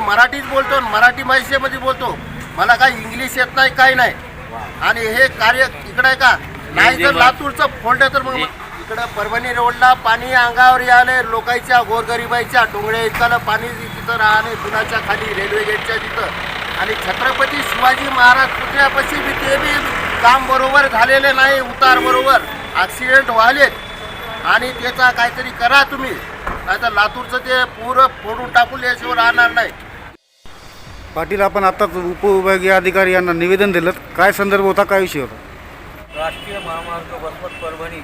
मराठीच बोलतो आणि मराठी भाषेमध्ये बोलतो. मला काही इंग्लिश येत नाही काही नाही. आणि हे कार्य इकडं आहे का? नाही जर लातूरचं फोडलं तर मग इकडं परभणी रोडला पाणी अंगावर आले लोकांच्या गोरगरिबाईच्या डोंगळे इतकाला पाणी तिथं राहणे पुलाच्या खाली रेल्वे गेटच्या तिथं. आणि छत्रपती शिवाजी महाराज पुतळ्यापाशी बी ते बी काम बरोबर झालेले नाही उतार बरोबर. ॲक्सिडेंट व्हायलेत आणि त्याचा काहीतरी करा तुम्ही. नाही तर लातूरचं ते पुरं फोडून टाकून याशिवाय राहणार नाही. पाटील आपण आताच उपविभागीय अधिकारी यांना निवेदन दिलं. काय संदर्भ होता? काय विषय होता? राष्ट्रीय महामार्ग वसमत परभणी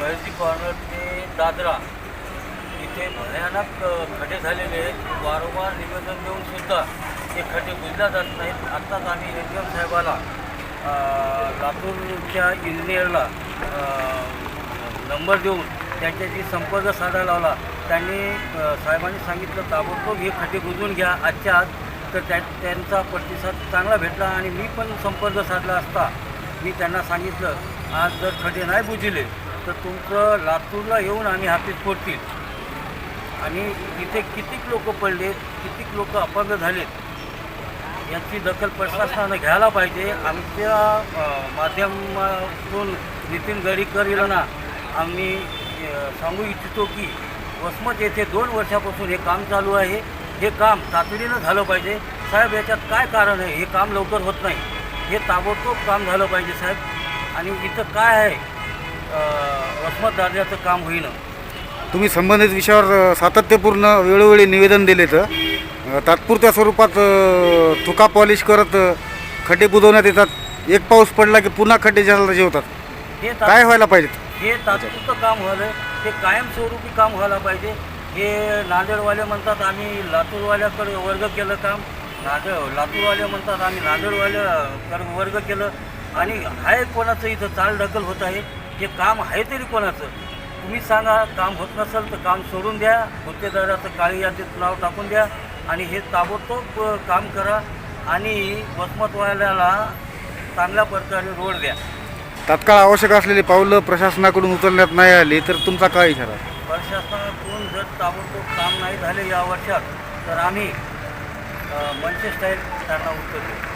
बळजी कॉर्नर ते दादरा इथे भयानक अ, खड्डे झालेले आहेत. वारंवार निवेदन देऊन सुद्धा ते खड्डे बुजल्या जात नाहीत. आत्ताच आम्ही एम एम साहेबाला लातूरच्या इंजिनियरला नंबर देऊन त्यांच्याशी संपर्क साधायला लावला त्यांनी साहेबांनी सांगितलं ताबडतोब हे खड्डे बुजवून घ्या आजच्या आज. तर त्या त्यांचा प्रतिसाद चांगला भेटला आणि मी पण संपर्क साधला असता. मी त्यांना सांगितलं आज जर खड्डे नाही बुजले तर तुमचं लातूरला येऊन आम्ही हातीत फोडतील. आणि इथे कितीक लोक पडलेत कितीक लोक अपंग झालेत याची दखल प्रशासनानं घ्यायला पाहिजे. आमच्या माध्यमातून नितीन गडीकर यांना आम्ही सांगू इच्छितो की वसमत येथे दोन वर्षापासून हे काम चालू आहे. हे काम तातडीनं झालं पाहिजे. साहेब याच्यात काय कारण आहे? हे काम लवकर होत नाही. हे ताबडतोब काम झालं पाहिजे साहेब. आणि इथं काय आहे? वसमत दाद्याचं काम होईना. तुम्ही संबंधित विषयावर सातत्यपूर्ण वेळोवेळी निवेदन दिले तर तात्पुरत्या स्वरूपात चुका पॉलिश करत खड्डे बुजवण्यात येतात. एक पाऊस पडला की पुन्हा खड्डे ज्याला जे होतात हे ता- काय व्हायला पाहिजे? हे तात्पुरतं काम व्हायलं ते कायमस्वरूपी काम व्हायला पाहिजे. हे नांदेडवाले म्हणतात आम्ही लातूरवाल्याकडे वर्ग केलं काम. नांदेड लातूरवाले म्हणतात आम्ही नांदेडवाल्याकडे वर्ग केलं. आणि आहे कोणाचं इथं चाल ढकल होत आहे? हे काम आहे तरी कोणाचं? तुम्ही सांगा काम होत नसेल तर काम सोडून द्या. गुत्तेदाराचं काळी यादीत नाव टाकून द्या. आणि हे ताबडतोब काम करा. आणि वसमतवाल्याला चांगल्या प्रकारे रोड द्या. तात्काळ आवश्यक असलेली पावलं प्रशासनाकडून उचलण्यात नाही आली तर तुमचा काय इशारा प्रशासनाकडून जर ताबडतोब काम नाही झाले या वर्षात तर आम्ही अ, मनसे स्टाईल त्यांना उत्तर देऊ.